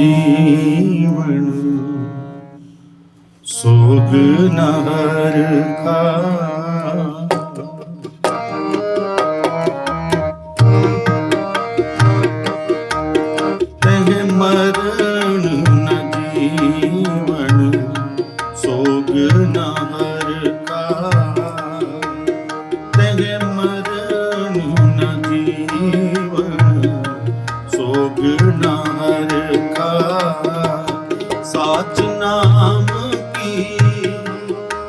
ਜੀਵਨ ਸੋਗ ਨਹਰ ਕਾ ਸੋਗ ਨਹਰ ਸਾਚ ਨਾਮ ਕੀ?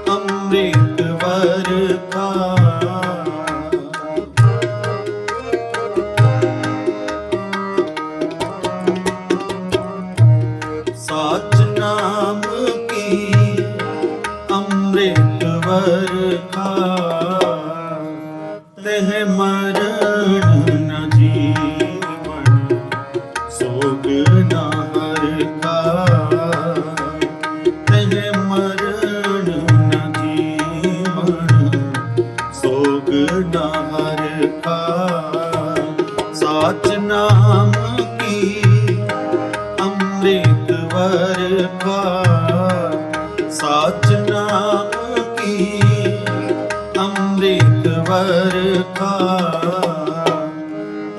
ਅੰਮ੍ਰਿਤ ਵਰ ਸਾਚ ਨਾਮ ਕੀ? ਅੰਮ੍ਰਿਤ ਵਰਖਾ ਤਹਿ ਮਰਨ ਸਾਚ ਨਾਮ ਕੀ? ਅੰਮ੍ਰਿਤ ਵਰਖਾ ਸਾਚ ਨਾਮ ਕੀ? ਅੰਮ੍ਰਿਤ ਵਰਖਾ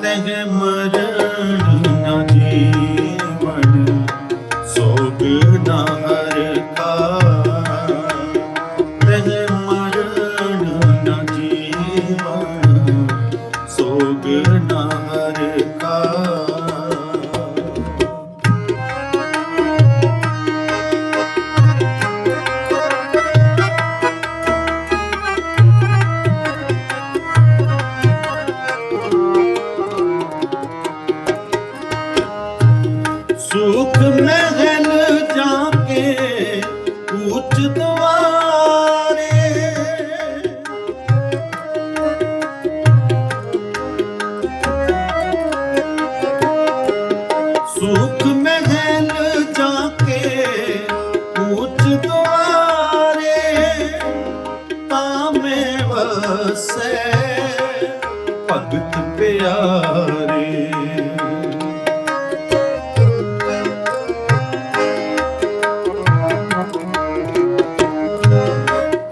ਤਹਿ ਮਰਨ ਨ ਜੀਵਨ, ਸੋਗ ਨ ਸੁਖ ਮਹਿਲ ਜਾ ਕੇ ਉੱਚ ਦੁਆਰੇ ਤਾਮੇ ਵਸੈ ਭਗਤ ਪਿਆਰੇ।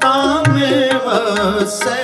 ਤਾਮੇ ਵਸੈ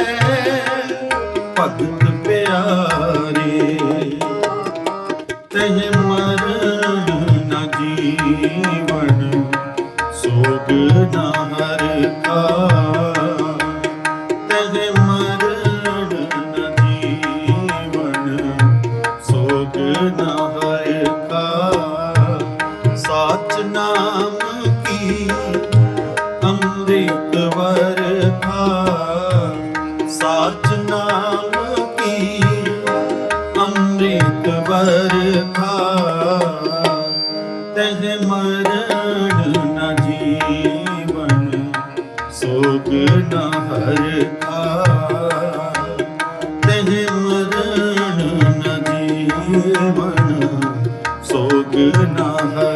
ਤਹਿ ਮਰਨ ਨ ਜੀਵਨ ਸੋਗ ਨ ਹਰਖਾ ਤਹਿ ਮਰਨ ਨ ਜੀਵਨ ਸੋਗ ਨ ਹਰਖਾ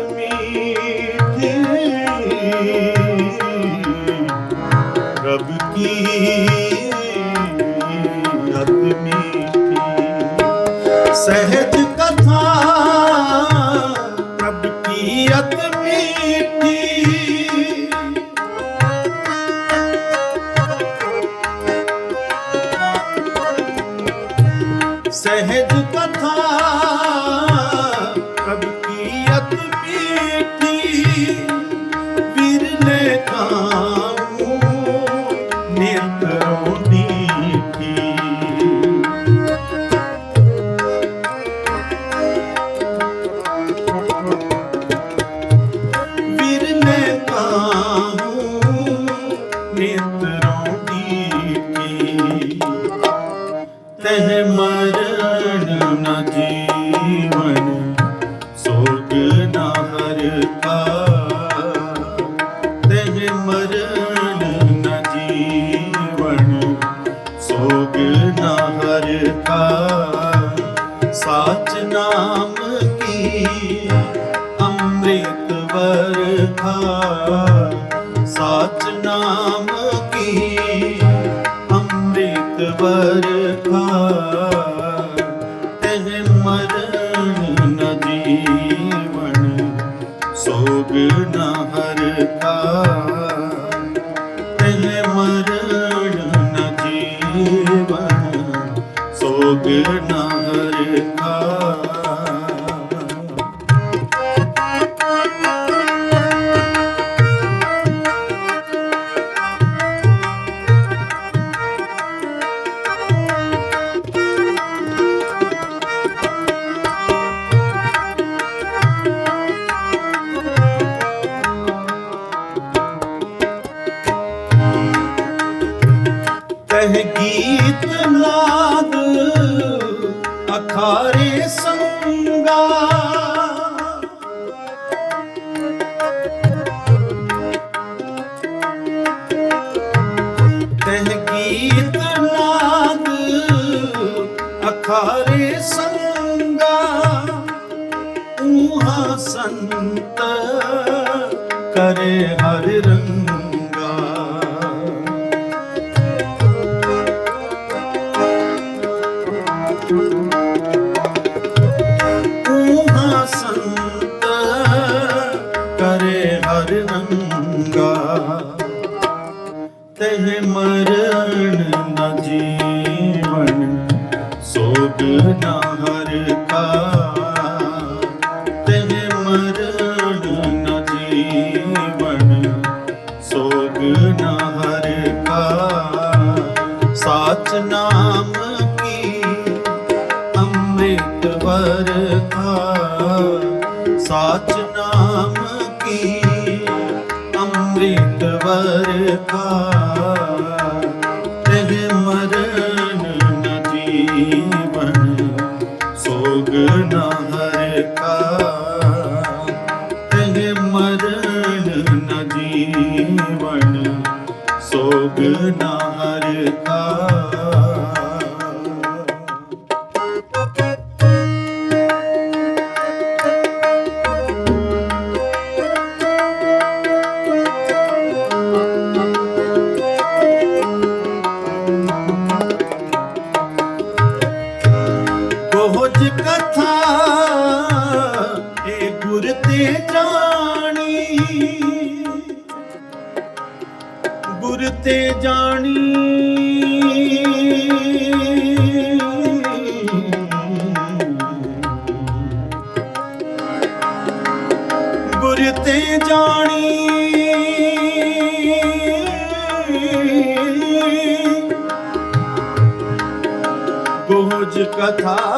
ਸਹਿਜ ਕਥਾ ਅੰਮ੍ਰਿਤ ਵਰਖਾ ਮਰਨ ਨ ਜੀਵਨ ਸੋਗ ਨ ਹਰਤਾ ਤਹ ਮਰਨ ਨ ਜੀਵਨ ਸੋਗ ਨ ਕਹਿ ਗੀਤ ਨਾਦ ਅਖਾਰੇ ਸੰਗਾ। ਕਹਿ ਗੀਤ ਨਾਦ ਅਖਾਰੇ ਸੰਗਾ। ਊਹਾ ਸੰਤ ਸਾਚ ਨਾਮ ਕੀ? ਅੰਮ੍ਰਿਤ ਵਰਖਾ ਸਾਚ ਨਾਮ ਕੀ? ਅੰਮ੍ਰਿਤ ਵਰਖਾ ਤਹ ਮਰਨ ਨ ਜੀਵਨ, ਸੋਗ ਨ ਹਰ ਕਾ। ਤਹ ਮਰਨ ਨ ਜੀਵਨ, ਸੋਗ ਨ ਹਰ ਕਾ। ਜਾਣੀ। ਗੋਜ ਕਥਾ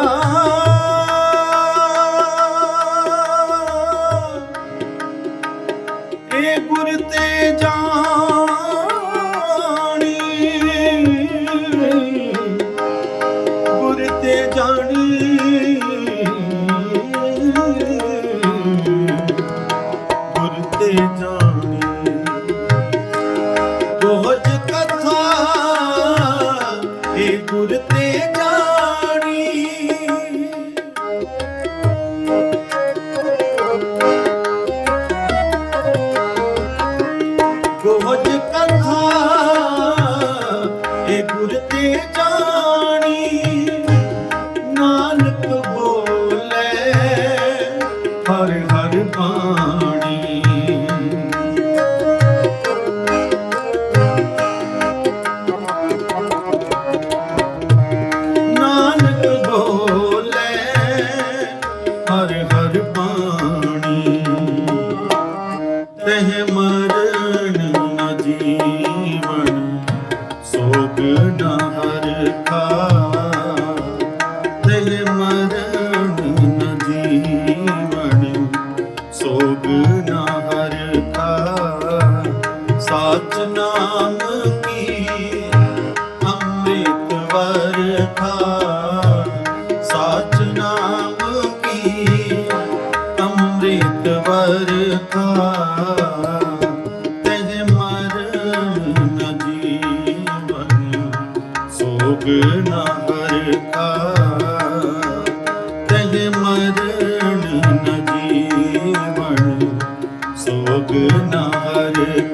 ਤਹ ਮਰਨ ਸੋਗ ਨ ਹਰ ਕਾ ਮਰਨ ਨ ਜੀਵਨ, ਸੋਗ ਨ ਹਰ ਕਾ ਸਾਚ ਕੀ? ਅੰਮ੍ਰਿਤ ਵਰਖਾ ਨ ਹਰਖਾ